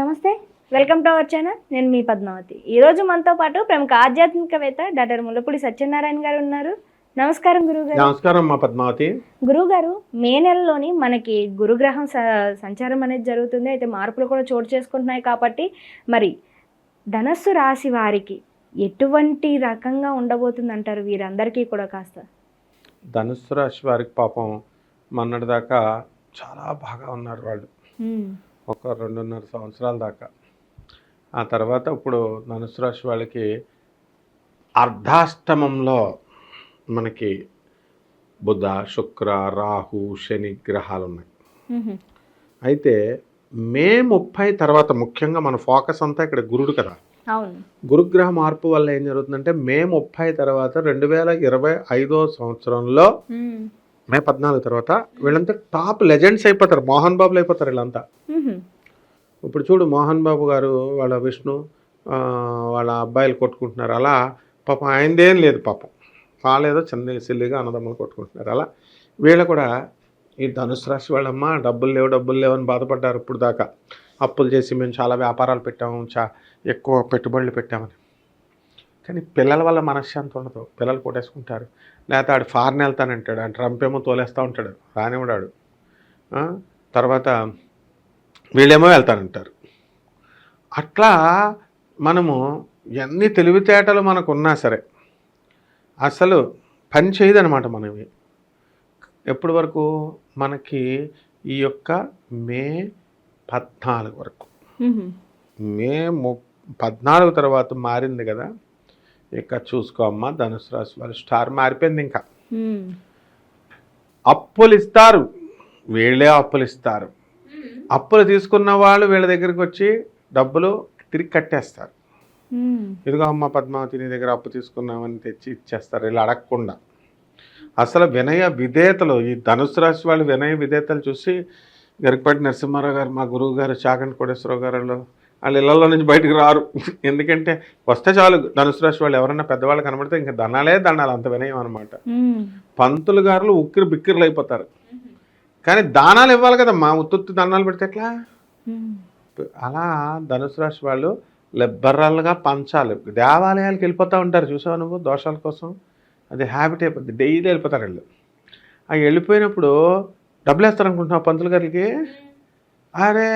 నమస్తే. Welcome to our channel నేను మీ పద్మావతి. ఈరోజు మనతో పాటు ప్రముఖ ఆధ్యాత్మికవేత్త డాక్టర్ ముల్లపూడి సత్యనారాయణ గారు ఉన్నారు. నమస్కారం గురుగారు నమస్కారం మా పద్మావతి. గురుగారు మే నెలలోని మనకి గురుగ్రహం సంచారం అనేది జరుగుతుంది. అయితే మార్పులు కూడా చోటు చేసుకుంటున్నాయి కాబట్టి మరి ధనస్సు రాశి వారికి ఎటువంటి రకంగా ఉండబోతుంది అంటారు వీరందరికీ కూడా కాస్త? ధనుస్సు రాశి వారికి పాపం మొన్నటిదాకా చాలా బాగా ఉన్నారు వాళ్ళు. ఒక రెండున్నర సంవత్సరాల దాకా. ఆ తర్వాత ఇప్పుడు ధనుస్సు రాశి వాళ్ళకి అర్ధాష్టమంలో మనకి బుధ శుక్ర రాహు శని గ్రహాలు ఉన్నాయి అయితే మే ముప్పై తర్వాత ముఖ్యంగా మన ఫోకస్ అంతా ఇక్కడ గురుడు కదా. గురుగ్రహ మార్పు వల్ల ఏం జరుగుతుందంటే మే ముప్పై తర్వాత రెండు వేల ఇరవై ఐదో సంవత్సరంలో మే పద్నాలుగు తర్వాత వీళ్ళంతా టాప్ లెజెండ్స్ అయిపోతారు. మోహన్ బాబులు అయిపోతారు వీళ్ళంతా. ఇప్పుడు చూడు మోహన్ బాబు గారు వాళ్ళ విష్ణు వాళ్ళ అబ్బాయిలు కొట్టుకుంటున్నారు. అలా పాపం ఆయనదేం లేదు పాపం. వాళ్ళేదో చిన్న సిల్లిగా అన్నదమ్ములు కొట్టుకుంటున్నారు. అలా వీళ్ళు కూడా ఈ ధనుసు రాశి వాళ్ళమ్మ డబ్బులు లేవు డబ్బులు లేవు అని బాధపడ్డారు ఇప్పుడు దాకా అప్పులు చేసి మేము చాలా వ్యాపారాలు పెట్టాము చా ఎక్కువ పెట్టుబడులు పెట్టామని. కానీ పిల్లల వల్ల మనశ్శాంతి ఉండదు. పిల్లలు కొట్టేసుకుంటారు. లేకపోతే ఆడు ఫారెన్ వెళ్తానంటాడు ఆ ట్రంప్ ఏమో తోలేస్తూ ఉంటాడు. రానివ్వడాడు. తర్వాత వీళ్ళేమో వెళ్తానంటారు అట్లా మనము ఎన్ని తెలివితేటలు మనకు ఉన్నా సరే అసలు పని చేయదనమాట మనవి. ఎప్పటి వరకు? మనకి ఈ యొక్క మే పద్నాలుగు వరకు. మే ము పద్నాలుగు తర్వాత మారింది కదా? ఇక చూసుకో అమ్మ ధనుసు రాశి వాళ్ళు స్టార్ మారిపోయింది ఇంకా. అప్పులు ఇస్తారు వీళ్ళే అప్పులు ఇస్తారు. అప్పులు తీసుకున్న వాళ్ళు వీళ్ళ దగ్గరికి వచ్చి డబ్బులు తిరిగి కట్టేస్తారు. ఇదిగో అమ్మ పద్మావతి నీ దగ్గర అప్పు తీసుకున్నామని తెచ్చి ఇచ్చేస్తారు ఇలా అడగకుండా. అసలు వినయ విధేయతలు ఈ ధనుసు రాశి వాళ్ళు వినయ విధేయతలు చూసి గరికపాటి నరసింహారావు గారు మా గురువు గారు చాగంటి కోటేశ్వరరావు గారు వాళ్ళు ఇళ్ళలో నుంచి బయటకు రారు. ఎందుకంటే వస్తే చాలు ధనుసు రాశి వాళ్ళు ఎవరైనా పెద్దవాళ్ళు కనబడితే ఇంకా దండాలే దండాలి అంత వినయం అనమాట పంతులు గారులు ఉక్కిరి బిక్కిరిలు అయిపోతారు. కానీ దానాలు ఇవ్వాలి కదా మా ఉత్తుత్తి దానాలు పెడితే ఎట్లా? అలా ధనుసు రాశి వాళ్ళు లిబరల్గా పంచాలి. దేవాలయాలకు వెళ్ళిపోతూ ఉంటారు. చూసావు నువ్వు దోషాల కోసం? అది హ్యాబిట్ అయిపోద్ది. డైలీ వెళ్ళిపోతారు వీళ్ళు. ఆ వెళ్ళిపోయినప్పుడు డబ్బులు వేస్తారు అనుకుంటున్నావు పంతులు గారికి? అరే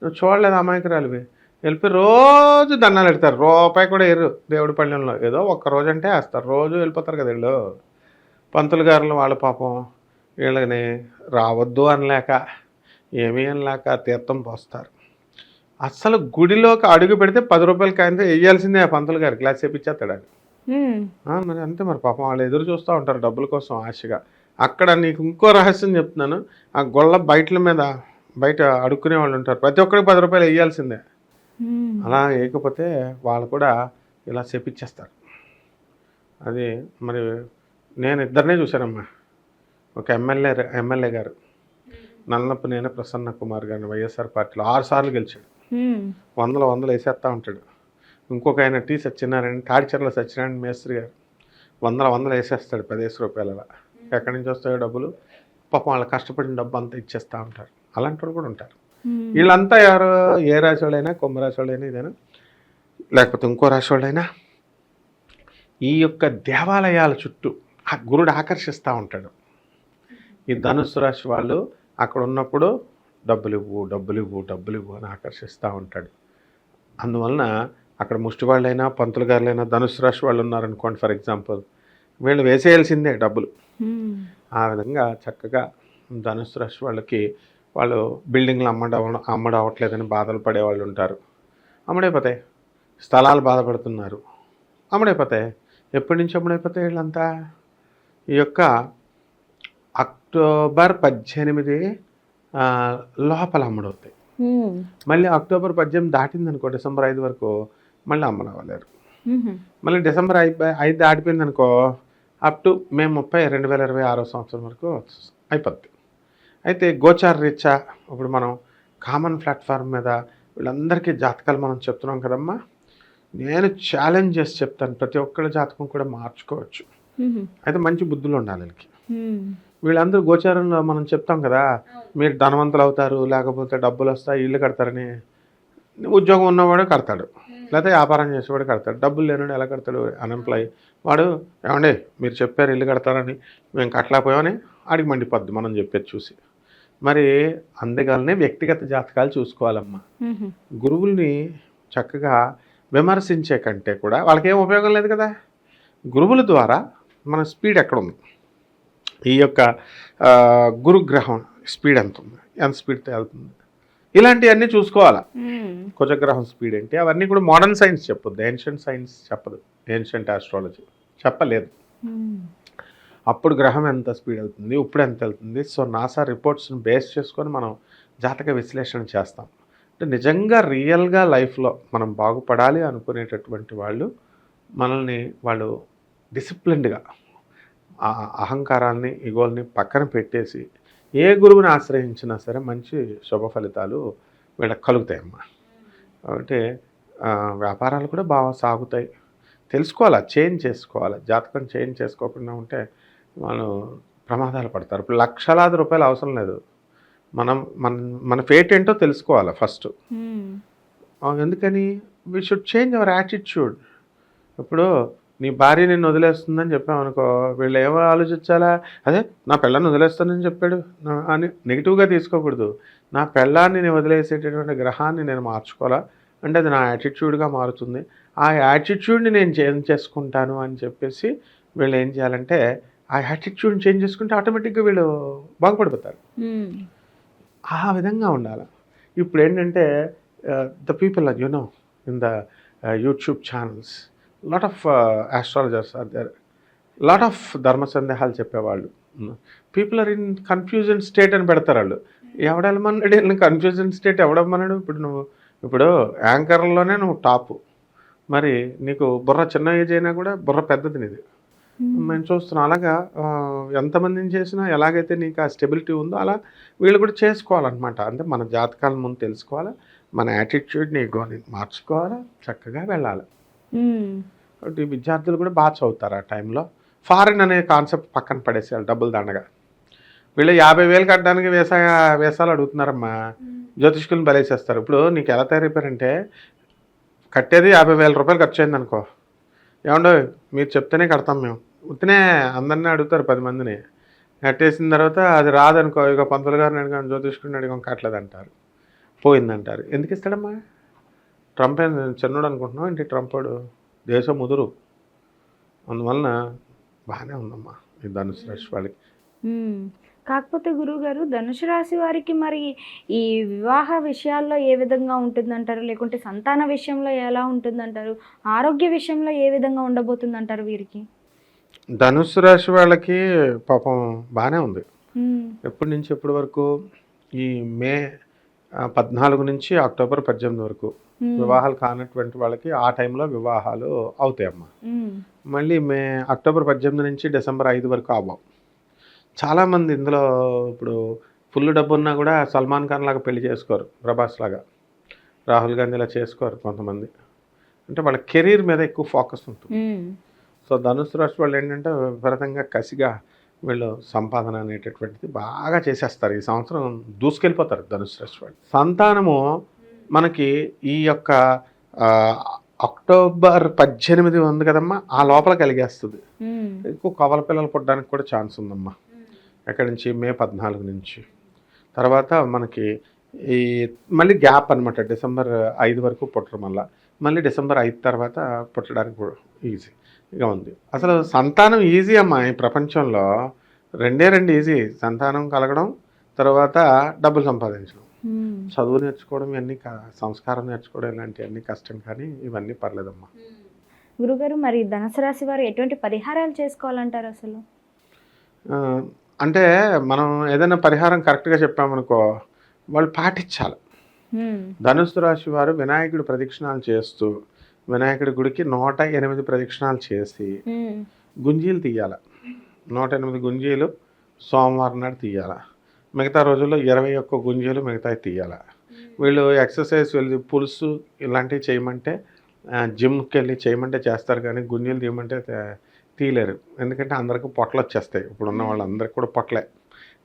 నువ్వు చూడలేదు అమాయకురాలివి. వెళ్ళిపోయి రోజు దండాలు పెడతారు. రూపాయి కూడా ఎర్రు దేవుడి పళ్ళెంలో ఏదో ఒక్క రోజు అంటే వేస్తారు. రోజు వెళ్ళిపోతారు కదా వీళ్ళు. పంతులు గారులు వాళ్ళ పాపం వీళ్ళని రావద్దు అనలేక ఏమీ అనలేక తీర్థం పోస్తారు. అస్సలు గుడిలోకి అడుగు పెడితే పది రూపాయల కాయంతో వేయాల్సిందే ఆ పంతులు గారు. గ్లాస్ ఆ, మరి అంతే మరి పాపం. వాళ్ళు ఎదురు చూస్తూ ఉంటారు డబ్బుల కోసం ఆశగా. అక్కడ నీకు ఇంకో రహస్యం చెప్తున్నాను. ఆ గొల్ల బయటల మీద బయట అడుక్కునే వాళ్ళు ఉంటారు. ప్రతి ఒక్కరికి పది రూపాయలు వేయాల్సిందే అలా వేయకపోతే వాళ్ళు కూడా ఇలా చెప్పించేస్తారు. అది మరి నేను ఇద్దరినే చూశానమ్మా. ఒక ఎమ్మెల్యే ఎమ్మెల్యే గారు. నల్లనప్పు నేనే ప్రసన్న కుమార్ గారిని వైఎస్ఆర్ పార్టీలో ఆరు సార్లు గెలిచాడు. వందల వందలు వేసేస్తూ ఉంటాడు. ఇంకొక ఆయన టీ సత్యనారాయణ తాడిచెర్ల సత్యనారాయణ మేస్త్రి గారు. వందల వందలు వేసేస్తాడు పదిహేను రూపాయల ఎక్కడి నుంచి వస్తాయో డబ్బులు? పాపం వాళ్ళు కష్టపడిన డబ్బు అంతా ఇచ్చేస్తూ ఉంటారు. అలాంటి వాళ్ళు కూడా ఉంటారు. వీళ్ళంతా ఎవరు? ఏ రాశి వాళ్ళైనా కుంభరాశి వాళ్ళైనా ఇదైనా? లేకపోతే ఇంకో రాశి వాళ్ళైనా ఈ యొక్క దేవాలయాల చుట్టూ ఆ గురుడు ఆకర్షిస్తూ ఉంటాడు. ఈ ధనుస్సు రాశి వాళ్ళు అక్కడ ఉన్నప్పుడు డబ్బులు ఇవ్వు డబ్బులు ఇవ్వు డబ్బులు ఇవ్వు అని ఆకర్షిస్తూ ఉంటాడు. అందువలన అక్కడ ముష్టి వాళ్ళైనా పంతులు గారులైనా ధనుస్సు రాశి వాళ్ళు ఉన్నారనుకోండి ఫర్ ఎగ్జాంపుల్ వీళ్ళు వేసేయాల్సిందే డబ్బులు. ఉమ్, ఆ విధంగా చక్కగా ధనుసు రాశి వాళ్ళకి వాళ్ళు బిల్డింగ్లు అమ్మడం అమ్మడం అవ్వట్లేదని బాధలు పడేవాళ్ళు ఉంటారు. అమ్ముడైపోతాయి స్థలాలు బాధపడుతున్నారు. అమ్ముడైపోతాయి ఎప్పటి నుంచి అమ్ముడైపోతాయి వీళ్ళంతా? ఈ యొక్క అక్టోబర్ పద్దెనిమిది లోపల అమ్ముడవుతాయి. మళ్ళీ అక్టోబర్ పద్దెనిమిది దాటింది అనుకో డిసెంబర్ ఐదు వరకు మళ్ళీ అమ్మడవ్వలేరు. ఉహు, మళ్ళీ డిసెంబర్ అయిపోయి ఐదు దాటిపోయింది అనుకో అప్ టు మే ముప్పై రెండు వేల ఇరవై ఆరో సంవత్సరం వరకు అయిపోద్ది. అయితే గోచార రీత్యా ఇప్పుడు మనం కామన్ ప్లాట్ఫామ్ మీద వీళ్ళందరికీ జాతకాలు మనం చెప్తున్నాం కదమ్మా. నేను ఛాలెంజ్ చేసి చెప్తాను. ప్రతి ఒక్కరి జాతకం కూడా మార్చుకోవచ్చు. అయితే మంచి బుద్ధులు ఉండాలి వీళ్ళకి. వీళ్ళందరూ గోచారంలో మనం చెప్తాం కదా మీరు ధనవంతులు అవుతారు లేకపోతే డబ్బులు వస్తాయి ఇల్లు కడతారని. ఉద్యోగం ఉన్నవాడు కడతాడు. లేకపోతే వ్యాపారం చేసేవాడు కడతాడు. డబ్బులు లేనివాడు ఎలా కడతాడు? అన్ఎంప్లాయ్ వాడు ఏమండి మీరు చెప్పారు ఇల్లు కడతారని మేము కట్టలేకపోయామని ఆడికి మండిపోద్ది మనం చెప్పేది చూసి. మరి అందుకనే వ్యక్తిగత జాతకాలు చూసుకోవాలమ్మా. మ్మ్. గురువుల్ని చక్కగా విమర్శించే కంటే కూడా వాళ్ళకి ఏం ఉపయోగం లేదు కదా. గురువుల ద్వారా మన స్పీడ్ ఎక్కడ ఉంది ఈ యొక్క గురుగ్రహం స్పీడ్ ఎంత ఉంది ఎంత స్పీడ్తో వెళ్తుంది? ఇలాంటివన్నీ చూసుకోవాలా. కుజగ్రహం స్పీడ్ ఏంటి అవన్నీ కూడా మోడర్న్ సైన్స్ చెప్పొద్దు. ఏన్షియంట్ సైన్స్ చెప్పదు. ఏన్షియంట్ ఆస్ట్రాలజీ చెప్పలేదు. అప్పుడు గ్రహం ఎంత స్పీడ్ వెళ్తుంది ఇప్పుడు ఎంత వెళ్తుంది. సో నాసా రిపోర్ట్స్ని బేస్ చేసుకొని మనం జాతక విశ్లేషణ చేస్తాం. అంటే నిజంగా రియల్గా లైఫ్లో మనం బాగుపడాలి అనుకునేటటువంటి వాళ్ళు మనల్ని వాళ్ళు డిసిప్లిన్డ్గా ఆ అహంకారాన్ని ఇగోల్ని పక్కన పెట్టేసి ఏ గురువుని ఆశ్రయించినా సరే మంచి శుభ ఫలితాలు వీళ్ళకి కలుగుతాయమ్మా. అంటే వ్యాపారాలు కూడా బాగా సాగుతాయి. తెలుసుకోవాలా? చేంజ్ చేసుకోవాలి? జాతకం చేంజ్ చేసుకోకుండా ఉంటే వాళ్ళు ప్రమాదాలు పడతారు. ఇప్పుడు లక్షలాది రూపాయలు అవసరం లేదు. మనం మన మన ఫేట్ ఏంటో తెలుసుకోవాలి ఫస్ట్. ఎందుకని? We should change our attitude ఇప్పుడు నీ భార్య నిన్ను వదిలేస్తుందని చెప్పామనుకో వీళ్ళు ఏమో ఆలోచించాలా? అదే నా పిల్లని వదిలేస్తానని చెప్పాడు. అని నెగిటివ్గా తీసుకోకూడదు. నా పెళ్ళాన్ని నేను వదిలేసేటటువంటి గ్రహాన్ని నేను మార్చుకోవాలా? అంటే అది నా యాటిట్యూడ్గా మారుతుంది. ఆ యాటిట్యూడ్ని నేను చేంజ్ చేసుకుంటాను అని చెప్పేసి వీళ్ళు ఏం చేయాలంటే ఆ యాటిట్యూడ్ని చేంజ్ చేసుకుంటే ఆటోమేటిక్గా వీళ్ళు బాగుపడిపోతారు. మ్మ్. ఆ విధంగా ఉండాలి? ఇప్పుడు ఏంటంటే the people you know in the YouTube channels lot of astrologers are there lot of ధర్మ సందేహాలు చెప్పేవాళ్ళు. People are in confusion state అని పెడతారు వాళ్ళు. ఎవడెళ్ళమన్నాడు కన్ఫ్యూజన్ స్టేట్ ఎవడమ్మన్నాడు ఇప్పుడు నువ్వు ఇప్పుడు యాంకర్లోనే నువ్వు టాపు మరి నీకు బుర్ర చిన్న ఏజ్ అయినా కూడా బుర్ర పెద్దది నీది. మేము చూస్తున్నాం. అలాగా ఎంతమందిని చేసినా ఎలాగైతే నీకు ఆ స్టెబిలిటీ ఉందో అలా వీళ్ళు కూడా చేసుకోవాలన్నమాట. అంటే మన జాతకాల ముందు తెలుసుకోవాలి మన యాటిట్యూడ్ని ఇగోని మార్చుకోవాలి చక్కగా వెళ్ళాలి. కాబట్టి విద్యార్థులు కూడా బాగా చదువుతారు ఆ టైంలో. ఫారిన్ అనే కాన్సెప్ట్ పక్కన పడేసేయాలి డబ్బులు దండగా. వీళ్ళు యాభై వేలు కట్టడానికి వేసా వేసాలు అడుగుతున్నారమ్మా. జ్యోతిష్కులను బలేసేస్తారు. ఇప్పుడు నీకు ఎలా తయారైపోయారంటే కట్టేది యాభై వేల రూపాయలు ఖర్చు అయింది అనుకో ఏమండో మీరు చెప్తేనే కడతాం మేము. ఉత్తినే అందరినీ అడుగుతారు పది మందిని. కట్టేసిన తర్వాత అది రాదనుకో ఇక పంతులు గారిని అడిగాను జ్యోతిష్కుడిని అడిగాం కట్టలేదు అంటారు పోయిందంటారు. ఎందుకు ఇస్తాడమ్మా? ట్రంప్ చిన్నోడు అనుకుంటున్నావు ఏంటి ట్రంప్డు? దేశం ముదురు. అందువలన బాగానే ఉందమ్మా ఈ ధనుసు రాశి వాళ్ళకి. కాకపోతే గురువుగారు ధనుసు రాశి వారికి మరి ఈ వివాహ విషయాల్లో ఏ విధంగా ఉంటుందంటారు? లేకుంటే సంతాన విషయంలో ఎలా ఉంటుందంటారు? ఆరోగ్య విషయంలో ఏ విధంగా ఉండబోతుందంటారు వీరికి? ధనుస్సు రాశి వాళ్ళకి పాపం బాగానే ఉంది. ఎప్పటి నుంచి ఎప్పటి వరకు? ఈ మే పద్నాలుగు నుంచి అక్టోబర్ పద్దెనిమిది వరకు. వివాహాలు కానటువంటి వాళ్ళకి ఆ టైంలో వివాహాలు అవుతాయమ్మా. మ్మ్. మళ్ళీ మే అక్టోబర్ పద్దెనిమిది నుంచి డిసెంబర్ ఐదు వరకు అవ్వవు. చాలామంది ఇందులో ఇప్పుడు ఫుల్ డబ్బు ఉన్నా కూడా సల్మాన్ ఖాన్ లాగా పెళ్ళి చేసుకోరు ప్రభాస్ లాగా. రాహుల్ గాంధీ ఇలా చేసుకోరు కొంతమంది. అంటే వాళ్ళ కెరీర్ మీద ఎక్కువ ఫోకస్ ఉంటుంది. సో ధనుసు రాశి వాళ్ళు ఏంటంటే విపరీతంగా కసిగా వీళ్ళు సంపాదన అనేటటువంటిది బాగా చేసేస్తారు. ఈ సంవత్సరం దూసుకెళ్ళిపోతారు ధనుసు రాశి వాళ్ళు. సంతానము మనకి ఈ యొక్క అక్టోబర్ పద్దెనిమిది ఉంది కదమ్మా ఆ లోపల కలిగేస్తుంది. ఎక్కువ కవల పిల్లలు పుట్టడానికి కూడా ఛాన్స్ ఉందమ్మా. ఎక్కడి నుంచి? మే పద్నాలుగు నుంచి. తర్వాత మనకి ఈ మళ్ళీ గ్యాప్ అనమాట డిసెంబర్ ఐదు వరకు పుట్టడం వల్ల మళ్ళీ డిసెంబర్ ఐదు తర్వాత పుట్టడానికి కూడా ఈజీ ఇక ఉంది. అసలు సంతానం ఈజీ అమ్మా ఈ ప్రపంచంలో. రెండే రెండు ఈజీ. సంతానం కలగడం తర్వాత డబ్బులు సంపాదించడం. చదువు నేర్చుకోవడం ఇవన్నీ సంస్కారం నేర్చుకోవడం ఇలాంటివన్నీ కష్టం కానీ ఇవన్నీ పర్లేదమ్మా. గురుగారు మరి ధనుసు రాశి వారు ఎటువంటి పరిహారాలు చేసుకోవాలంటారు అసలు? అంటే మనం ఏదైనా పరిహారం కరెక్ట్గా చెప్పామనుకో వాళ్ళు పాటించాలి. ధనుసు రాశి వారు వినాయకుడి ప్రదక్షిణాలు చేస్తూ వినాయకుడి గుడికి నూట ఎనిమిది ప్రదక్షిణాలు చేసి. గుంజీలు తీయాలి. నూట ఎనిమిది గుంజీలు సోమవారం నాడు తీయాలి. మిగతా రోజుల్లో ఇరవై ఒక్క గుంజీలు మిగతాయి తీయాలి. వీళ్ళు ఎక్సర్సైజ్ వెళ్ళి పులుసు ఇలాంటివి చేయమంటే జిమ్కి వెళ్ళి చేయమంటే చేస్తారు కానీ గుంజీలు తీయమంటే తీయలేరు ఎందుకంటే అందరికీ పొట్టలు వచ్చేస్తాయి. ఇప్పుడు ఉన్న వాళ్ళందరికీ కూడా పొట్టలే.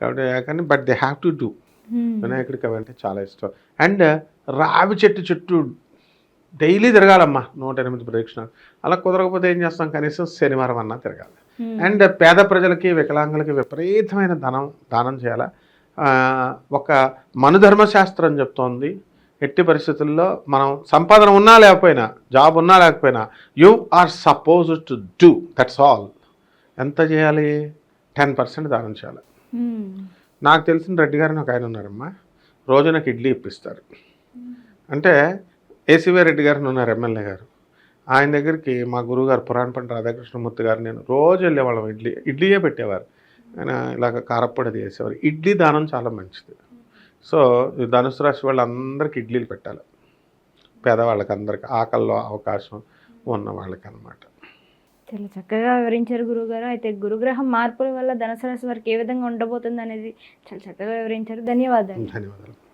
కాబట్టి కానీ but they have to do. వినాయకుడికి అవంటే చాలా ఇష్టం. అండ్ రావి చెట్టు చుట్టూ డైలీ తిరగాలమ్మా. నూట ఎనిమిది ప్రదక్షిణాలు. అలా కుదరకపోతే ఏం చేస్తాం? కనీసం శనివారం అన్నా తిరగాలి. అండ్ పేద ప్రజలకి వికలాంగులకి విపరీతమైన ధనం దానం చేయాలి? ఒక మనుధర్మశాస్త్రం చెప్తోంది. ఎట్టి పరిస్థితుల్లో మనం సంపాదన ఉన్నా లేకపోయినా జాబ్ ఉన్నా లేకపోయినా you are suppose to do that's all ఎంత చేయాలి? టెన్ పర్సెంట్ దానం చేయాలి. హ్మ్. నాకు తెలిసిన రెడ్డి గారిని ఒక ఆయన ఉన్నారమ్మా. రోజు నాకు ఇడ్లీ ఇప్పిస్తారు. అంటే ఏసీవై రెడ్డి గారిని ఉన్నారు ఎమ్మెల్యే గారు. ఆయన దగ్గరికి మా గురువు గారు పురాణపంట రాధాకృష్ణమూర్తి గారు నేను రోజు వెళ్ళేవాళ్ళం. ఇడ్లీ ఇడ్లీయే పెట్టేవారు. ఆయన ఇలాగ కారప్పొడి అది చేసేవారు ఇడ్లీ దానం చాలా మంచిది. సో ధనుసు రాశి వాళ్ళందరికీ ఇడ్లీలు పెట్టాలి. పేదవాళ్ళకి అందరికి ఆకల్లో అవకాశం ఉన్న వాళ్ళకి అనమాట చాలా చక్కగా వివరించారు గురుగారు అయితే గురుగ్రహం మార్పుల వల్ల ధనుసు రాశి వారికి ఏ విధంగా ఉండబోతుంది అనేది చాలా చక్కగా వివరించారు. ధన్యవాదాలు. ధన్యవాదాలు.